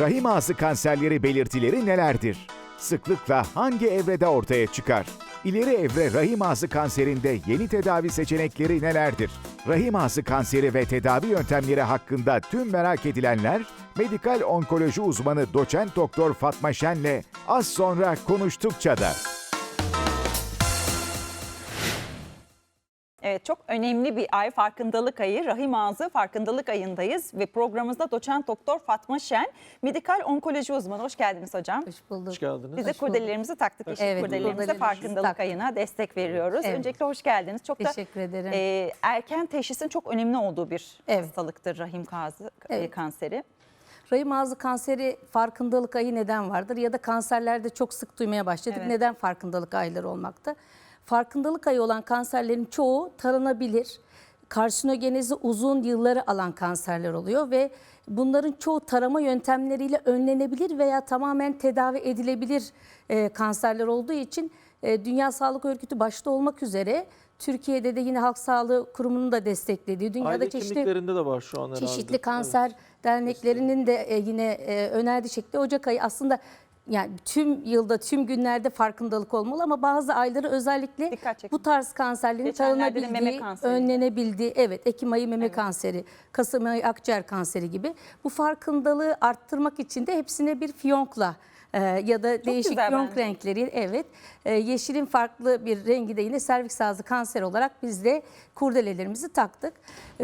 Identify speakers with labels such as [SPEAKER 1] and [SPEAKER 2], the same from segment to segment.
[SPEAKER 1] Rahim ağzı kanserleri belirtileri nelerdir? Sıklıkla hangi evrede ortaya çıkar? İleri evre rahim ağzı kanserinde yeni tedavi seçenekleri nelerdir? Rahim ağzı kanseri ve tedavi yöntemleri hakkında tüm merak edilenler, medikal onkoloji uzmanı doçent doktor Fatma Şen'le az sonra konuştukça da.
[SPEAKER 2] Evet çok önemli bir ay farkındalık ayı. Rahim ağzı farkındalık ayındayız ve programımızda doçent doktor Fatma Şen, medikal onkoloji uzmanı. Hoş geldiniz hocam.
[SPEAKER 3] Hoş bulduk.
[SPEAKER 4] Hoş geldiniz.
[SPEAKER 2] Biz de
[SPEAKER 3] Hoş bulduk.
[SPEAKER 2] kurdellerimizi taktık. Yeşil
[SPEAKER 3] Evet,
[SPEAKER 2] kurdellerimize
[SPEAKER 3] kurdelerimizi
[SPEAKER 2] farkındalık
[SPEAKER 3] taktık.
[SPEAKER 2] ayına destek veriyoruz.
[SPEAKER 3] Evet.
[SPEAKER 2] Öncelikle hoş geldiniz. Çok
[SPEAKER 3] Teşekkür
[SPEAKER 2] da
[SPEAKER 3] ederim.
[SPEAKER 2] e, erken teşhisin çok önemli olduğu bir
[SPEAKER 3] Evet.
[SPEAKER 2] hastalıktır rahim kazı, e,
[SPEAKER 3] Evet.
[SPEAKER 2] kanseri.
[SPEAKER 3] Rahim ağzı kanseri farkındalık ayı neden vardır? Ya da kanserlerde çok sık duymaya başladık.
[SPEAKER 2] Evet.
[SPEAKER 3] Neden farkındalık ayları olmakta? Farkındalık ayı olan kanserlerin çoğu taranabilir. Karsinogenezi uzun yılları alan kanserler oluyor ve bunların çoğu tarama yöntemleriyle önlenebilir veya tamamen tedavi edilebilir e, kanserler olduğu için e, Dünya Sağlık Örgütü başta olmak üzere Türkiye'de de yine Halk Sağlığı Kurumu'nun da desteklediği, dünyada
[SPEAKER 4] Aile
[SPEAKER 3] çeşitli
[SPEAKER 4] de var şu an herhalde.
[SPEAKER 3] Çeşitli kanser derneklerinin de e, yine e, önerdiği şekilde Ocak ayı aslında yani tüm yılda tüm günlerde farkındalık olmalı ama bazı ayları özellikle bu tarz kanserlerin
[SPEAKER 2] Geçenlerde de meme
[SPEAKER 3] tarınabildiği,
[SPEAKER 2] kanseri.
[SPEAKER 3] önlenebildiği, evet Ekim ayı meme kanseri, Kasım ayı akciğer kanseri gibi bu farkındalığı arttırmak için de hepsine bir fiyonkla e, ya da değişik
[SPEAKER 2] güzel
[SPEAKER 3] fiyonk
[SPEAKER 2] bence.
[SPEAKER 3] renkleri evet e, yeşilin farklı bir rengi de yine serviks ağzı kanser olarak biz de kurdelelerimizi taktık.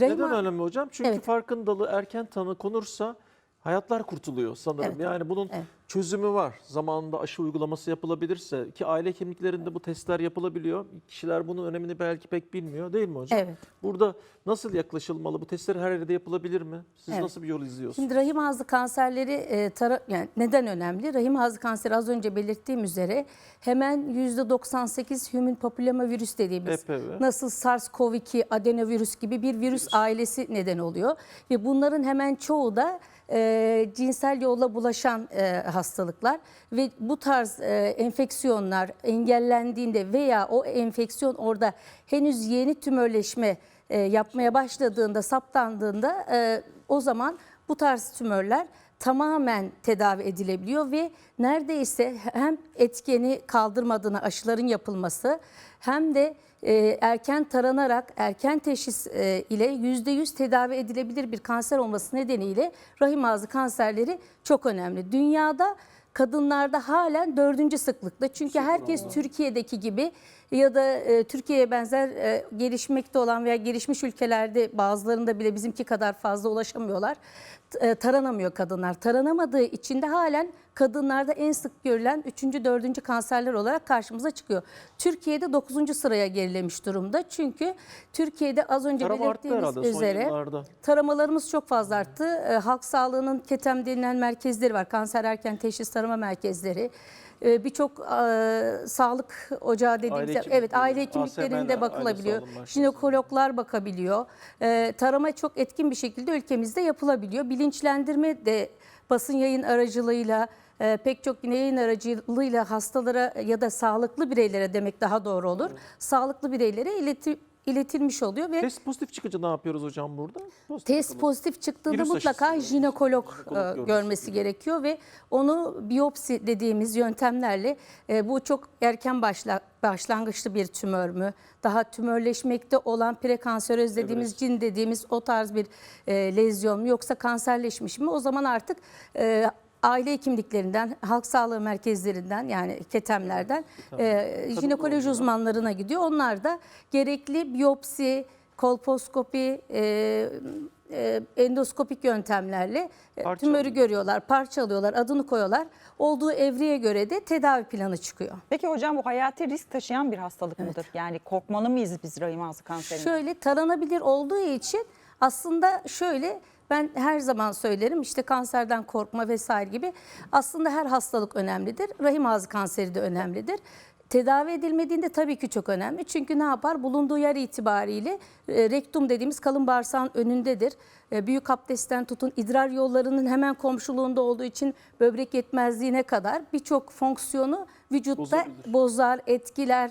[SPEAKER 3] Rahim
[SPEAKER 4] Neden
[SPEAKER 3] ağ-
[SPEAKER 4] önemli hocam? Çünkü
[SPEAKER 3] Evet.
[SPEAKER 4] farkındalığı erken tanı konursa hayatlar kurtuluyor sanırım.
[SPEAKER 3] Evet.
[SPEAKER 4] Yani bunun
[SPEAKER 3] Evet.
[SPEAKER 4] çözümü var. Zamanında aşı uygulaması yapılabilirse ki aile kimliklerinde bu testler yapılabiliyor. Kişiler bunun önemini belki pek bilmiyor değil mi hocam?
[SPEAKER 3] Evet.
[SPEAKER 4] Burada nasıl yaklaşılmalı? Bu testler her yerde yapılabilir mi? Siz
[SPEAKER 3] Evet.
[SPEAKER 4] nasıl bir yol izliyorsunuz?
[SPEAKER 3] Şimdi rahim ağzı kanserleri e, tara- yani neden önemli? Rahim ağzı kanseri az önce belirttiğim üzere hemen %98 human papillomavirüs dediğimiz
[SPEAKER 4] HPV.
[SPEAKER 3] nasıl SARS-CoV-2 adenovirüs gibi bir virüs ailesi neden oluyor ve bunların hemen çoğu da e, cinsel yolla bulaşan e, hastalıklar ve bu tarz e, enfeksiyonlar engellendiğinde veya o enfeksiyon orada henüz yeni tümörleşme e, yapmaya başladığında, saptandığında e, o zaman bu tarz tümörler tamamen tedavi edilebiliyor ve neredeyse hem etkeni kaldırmadığına aşıların yapılması hem de e, erken taranarak erken teşhis e, ile %100 tedavi edilebilir bir kanser olması nedeniyle rahim ağzı kanserleri çok önemli. Dünyada kadınlarda halen dördüncü sıklıkta. Çünkü herkes Türkiye'deki gibi ya da e, Türkiye'ye benzer e, gelişmekte olan veya gelişmiş ülkelerde bazılarında bile bizimki kadar fazla ulaşamıyorlar. E, taranamıyor kadınlar. Taranamadığı için de halen kadınlarda en sık görülen 3. 4. kanserler olarak karşımıza çıkıyor. Türkiye'de 9. sıraya gerilemiş durumda. Çünkü Türkiye'de az önce
[SPEAKER 4] Tarama
[SPEAKER 3] belirttiğimiz üzere. Taramalarımız çok fazla arttı. Ee, Halk Sağlığı'nın KETEM denilen merkezleri var. Kanser erken teşhis tarama merkezleri. Ee, Birçok e, sağlık ocağı dediğimiz
[SPEAKER 4] Aile
[SPEAKER 3] evet aile hekimliklerinde bakılabiliyor.
[SPEAKER 4] aile.
[SPEAKER 3] Jinekologlar bakabiliyor. Ee, tarama çok etkin bir şekilde ülkemizde yapılabiliyor. Bilinçlendirme de basın yayın aracılığıyla e, pek çok yine yayın aracılığıyla hastalara ya da sağlıklı bireylere demek daha doğru olur. Sağlıklı bireylere ileti, iletilmiş oluyor ve
[SPEAKER 4] Test pozitif çıkınca ne yapıyoruz hocam burada? Pozitif
[SPEAKER 3] Test
[SPEAKER 4] bakalım.
[SPEAKER 3] pozitif çıktığında
[SPEAKER 4] Virüs
[SPEAKER 3] mutlaka
[SPEAKER 4] aşısı.
[SPEAKER 3] jinekolog,
[SPEAKER 4] Jinekolog
[SPEAKER 3] e,
[SPEAKER 4] görmesi
[SPEAKER 3] görmesi gerekiyor ve onu biyopsi dediğimiz yöntemlerle e, bu çok erken başla, başlangıçlı bir tümör mü? Daha tümörleşmekte olan prekanseröz dediğimiz cin dediğimiz o tarz bir e, lezyon mu yoksa kanserleşmiş mi? O zaman artık e, aile hekimliklerinden, halk sağlığı merkezlerinden yani ketemlerden e, jinekoloji uzmanlarına gidiyor. Onlar da gerekli biyopsi, kolposkopi, e, e, endoskopik yöntemlerle e,
[SPEAKER 4] Parça
[SPEAKER 3] tümörü
[SPEAKER 4] alıyor.
[SPEAKER 3] görüyorlar, parçalıyorlar, adını koyuyorlar. Olduğu evreye göre de tedavi planı çıkıyor.
[SPEAKER 2] Peki hocam bu hayati risk taşıyan bir hastalık mıdır? Yani korkmalı mıyız biz rahim ağzı kanserinden?
[SPEAKER 3] Şöyle taranabilir olduğu için aslında şöyle ben her zaman söylerim işte kanserden korkma vesaire gibi aslında her hastalık önemlidir. Rahim ağzı kanseri de önemlidir. Tedavi edilmediğinde tabii ki çok önemli. Çünkü ne yapar? Bulunduğu yer itibariyle e, rektum dediğimiz kalın bağırsağın önündedir. E, büyük abdestten tutun idrar yollarının hemen komşuluğunda olduğu için böbrek yetmezliğine kadar birçok fonksiyonu vücutta
[SPEAKER 4] Bozabilir.
[SPEAKER 3] bozar, etkiler,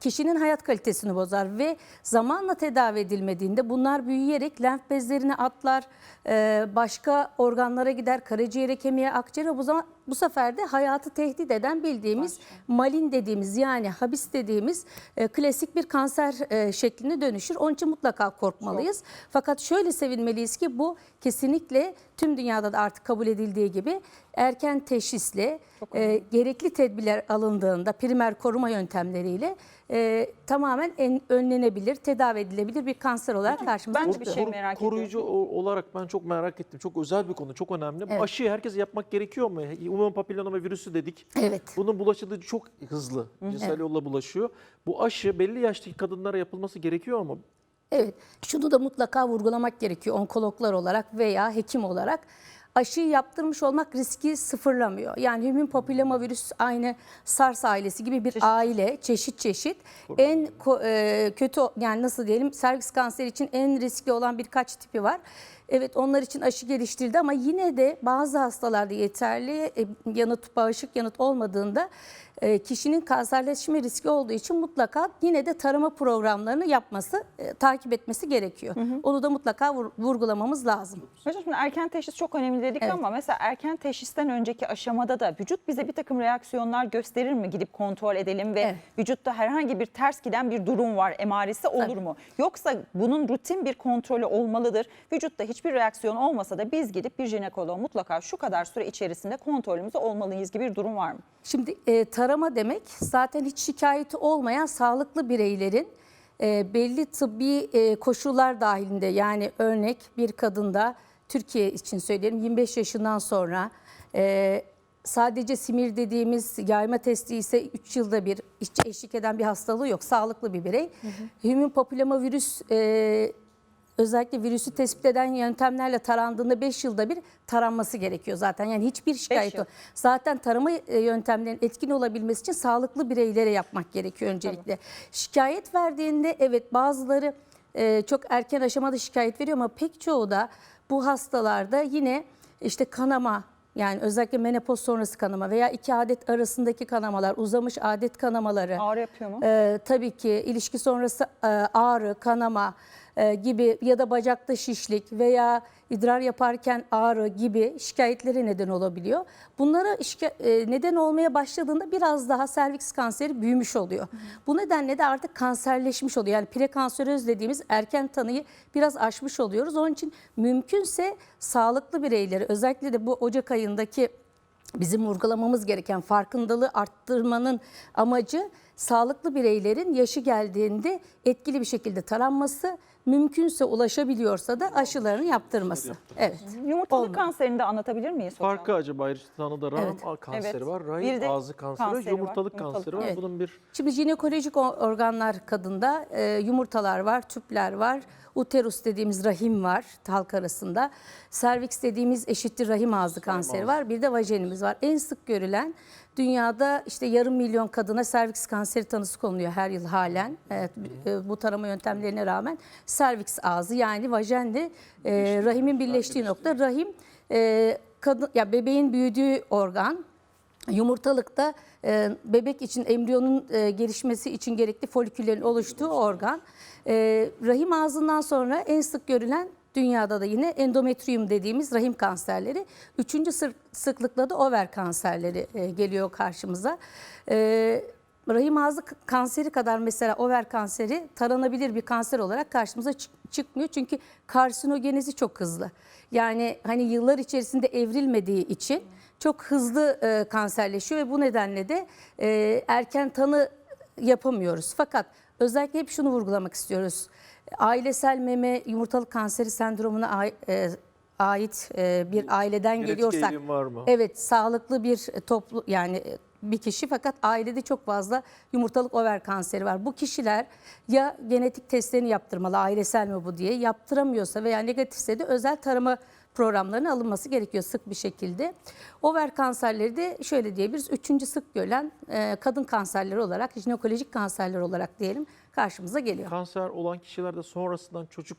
[SPEAKER 3] kişinin hayat kalitesini bozar ve zamanla tedavi edilmediğinde bunlar büyüyerek lenf bezlerine atlar, e, başka organlara gider, karaciğere, kemiğe, akciğere bu zaman bu sefer de hayatı tehdit eden bildiğimiz malin dediğimiz yani habis dediğimiz e, klasik bir kanser e, şekline dönüşür. Onun için mutlaka korkmalıyız. Fakat şöyle sevinmeliyiz ki bu kesinlikle tüm dünyada da artık kabul edildiği gibi erken teşhisle e, gerekli tedbirler alındığında primer koruma yöntemleriyle e, tamamen en, önlenebilir, tedavi edilebilir bir kanser olarak karşımıza
[SPEAKER 2] ben de
[SPEAKER 3] çıkıyor.
[SPEAKER 2] bir şey merak
[SPEAKER 4] koruyucu o- olarak ben çok merak ettim. Çok özel bir konu, çok önemli. Bu
[SPEAKER 3] Evet.
[SPEAKER 4] aşıyı herkes yapmak gerekiyor mu? Human papilloma virüsü dedik.
[SPEAKER 3] Evet.
[SPEAKER 4] Bunun bulaşıcılığı çok hızlı. Cinsel yolla bulaşıyor. Bu aşı belli yaştaki kadınlara yapılması gerekiyor mu?
[SPEAKER 3] Evet, şunu da mutlaka vurgulamak gerekiyor onkologlar olarak veya hekim olarak. Aşıyı yaptırmış olmak riski sıfırlamıyor. Yani human papilloma virüs aynı SARS ailesi gibi bir aile, çeşit çeşit. En ko- e, kötü yani nasıl diyelim servis kanseri için en riskli olan birkaç tipi var. Evet onlar için aşı geliştirildi ama yine de bazı hastalarda yeterli e, yanıt, bağışık yanıt olmadığında e, kişinin kanserleşme riski olduğu için mutlaka yine de tarama programlarını yapması, e, takip etmesi gerekiyor. Onu da mutlaka vur- vurgulamamız lazım.
[SPEAKER 2] Hocam şimdi erken teşhis çok önemli dedik
[SPEAKER 3] Evet.
[SPEAKER 2] ama mesela erken teşhisten önceki aşamada da vücut bize bir takım reaksiyonlar gösterir mi? Gidip kontrol edelim ve
[SPEAKER 3] Evet.
[SPEAKER 2] vücutta herhangi bir ters giden bir durum var, emaresi olur
[SPEAKER 3] Tabii.
[SPEAKER 2] mu? Yoksa bunun rutin bir kontrolü olmalıdır. Vücutta hiçbir reaksiyon olmasa da biz gidip bir jinekoloğa mutlaka şu kadar süre içerisinde kontrolümüzde olmalıyız gibi bir durum var mı?
[SPEAKER 3] Şimdi e, tarama demek zaten hiç şikayeti olmayan sağlıklı bireylerin e, belli tıbbi e, koşullar dahilinde yani örnek bir kadında Türkiye için söyleyelim 25 yaşından sonra e, sadece simir dediğimiz yayma testi ise 3 yılda bir eşlik eden bir hastalığı yok. Sağlıklı bir birey. Human papilloma virüs e, özellikle virüsü tespit eden yöntemlerle tarandığında 5 yılda bir taranması gerekiyor zaten. Yani hiçbir şikayet yok. Zaten tarama e, yöntemlerinin etkin olabilmesi için sağlıklı bireylere yapmak gerekiyor öncelikle. Şikayet verdiğinde evet bazıları e, çok erken aşamada şikayet veriyor ama pek çoğu da bu hastalarda yine işte kanama yani özellikle menopoz sonrası kanama veya iki adet arasındaki kanamalar, uzamış adet kanamaları.
[SPEAKER 2] Ağrı yapıyor mu?
[SPEAKER 3] Ee, tabii ki ilişki sonrası e, ağrı, kanama e, gibi ya da bacakta şişlik veya idrar yaparken ağrı gibi şikayetlere neden olabiliyor. Bunlara e, neden olmaya başladığında biraz daha serviks kanseri büyümüş oluyor. Bu nedenle de artık kanserleşmiş oluyor. Yani prekanseröz dediğimiz erken tanıyı biraz aşmış oluyoruz. Onun için mümkünse sağlıklı bireyleri özellikle de bu Ocak ayındaki bizim vurgulamamız gereken farkındalığı arttırmanın amacı sağlıklı bireylerin yaşı geldiğinde etkili bir şekilde taranması, mümkünse ulaşabiliyorsa da aşılarını yaptırması. Evet.
[SPEAKER 2] Yumurtalık
[SPEAKER 3] Olmadı.
[SPEAKER 2] kanserini de anlatabilir miyiz hocam?
[SPEAKER 4] Farkı acaba ayrıca tanıda rahim
[SPEAKER 3] Evet.
[SPEAKER 4] kanseri
[SPEAKER 2] Evet.
[SPEAKER 4] var,
[SPEAKER 2] Bir
[SPEAKER 4] rahim
[SPEAKER 2] de
[SPEAKER 4] ağzı kanseri,
[SPEAKER 2] kanseri var,
[SPEAKER 4] yumurtalık
[SPEAKER 2] yumurtalık
[SPEAKER 4] kanseri var.
[SPEAKER 3] Evet.
[SPEAKER 4] Bunun bir
[SPEAKER 3] Şimdi jinekolojik o- organlar kadında e, yumurtalar var, tüpler var, uterus dediğimiz rahim var halk arasında. Serviks dediğimiz eşittir rahim ağzı kanseri var. Bir de vajenimiz var. En sık görülen dünyada işte yarım milyon kadına serviks kanseri tanısı konuluyor her yıl halen. Evet, bu tarama yöntemlerine rağmen serviks ağzı yani vajenle e, rahimin birleştiği nokta. Rahim e, kadın ya bebeğin büyüdüğü organ. Yumurtalıkta e, bebek için embriyonun e, gelişmesi için gerekli foliküllerin oluştuğu organ. E, rahim ağzından sonra en sık görülen dünyada da yine endometrium dediğimiz rahim kanserleri. Üçüncü sık- sıklıkla da over kanserleri e, geliyor karşımıza. E, rahim ağzı kanseri kadar mesela over kanseri taranabilir bir kanser olarak karşımıza çık- çıkmıyor. Çünkü karsinogenezi çok hızlı. Yani hani yıllar içerisinde evrilmediği için çok hızlı e, kanserleşiyor ve bu nedenle de erken tanı yapamıyoruz. Fakat özellikle hep şunu vurgulamak istiyoruz. Ailesel meme yumurtalık kanseri sendromuna e, ait e, bir aileden
[SPEAKER 4] Genetik
[SPEAKER 3] geliyorsak
[SPEAKER 4] var mı?
[SPEAKER 3] Evet sağlıklı bir toplu yani bir kişi fakat ailede çok fazla yumurtalık over kanseri var. Bu kişiler ya genetik testlerini yaptırmalı ailesel mi bu diye yaptıramıyorsa veya negatifse de özel tarama programlarına alınması gerekiyor sık bir şekilde. Over kanserleri de şöyle diyebiliriz. Üçüncü sık görülen e, kadın kanserleri olarak, jinekolojik kanserler olarak diyelim karşımıza geliyor.
[SPEAKER 4] kanser olan kişilerde sonrasından çocuk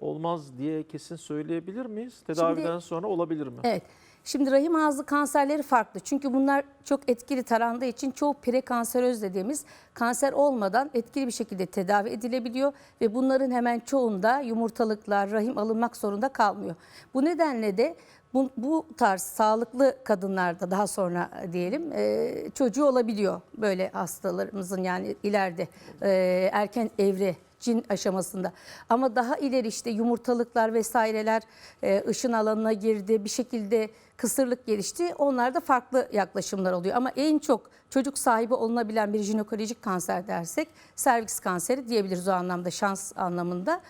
[SPEAKER 4] olmaz diye kesin söyleyebilir miyiz? Tedaviden sonra olabilir mi?
[SPEAKER 3] Evet. Şimdi rahim ağzı kanserleri farklı. Çünkü bunlar çok etkili tarandığı için çoğu prekanseröz dediğimiz kanser olmadan etkili bir şekilde tedavi edilebiliyor ve bunların hemen çoğunda yumurtalıklar, rahim alınmak zorunda kalmıyor. Bu nedenle de bu, bu tarz sağlıklı kadınlarda daha sonra diyelim e, çocuğu olabiliyor böyle hastalarımızın yani ileride e, erken evre cin aşamasında. Ama daha ileri işte yumurtalıklar vesaireler e, ışın alanına girdi. Bir şekilde kısırlık gelişti. Onlarda farklı yaklaşımlar oluyor. Ama en çok çocuk sahibi olunabilen bir jinekolojik kanser dersek serviks kanseri diyebiliriz o anlamda şans anlamında.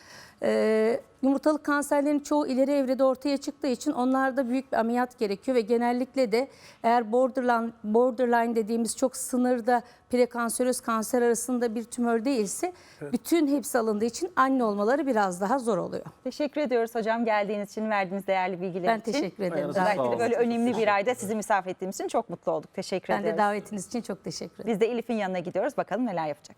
[SPEAKER 3] Ee, yumurtalık kanserlerinin çoğu ileri evrede ortaya çıktığı için onlarda büyük bir ameliyat gerekiyor ve genellikle de eğer borderline, borderline dediğimiz çok sınırda prekanseröz kanser arasında bir tümör değilse bütün hepsi alındığı için anne olmaları biraz daha zor oluyor.
[SPEAKER 2] Teşekkür ediyoruz hocam geldiğiniz için, verdiğiniz değerli bilgiler
[SPEAKER 3] Ben
[SPEAKER 2] için.
[SPEAKER 3] teşekkür ederim.
[SPEAKER 2] Özellikle de böyle önemli bir ayda sizi misafir ettiğimiz için çok mutlu olduk. Teşekkür
[SPEAKER 3] Ben de
[SPEAKER 2] ederiz.
[SPEAKER 3] davetiniz için çok teşekkür ederim.
[SPEAKER 2] Biz de Elif'in yanına gidiyoruz. Bakalım neler yapacak.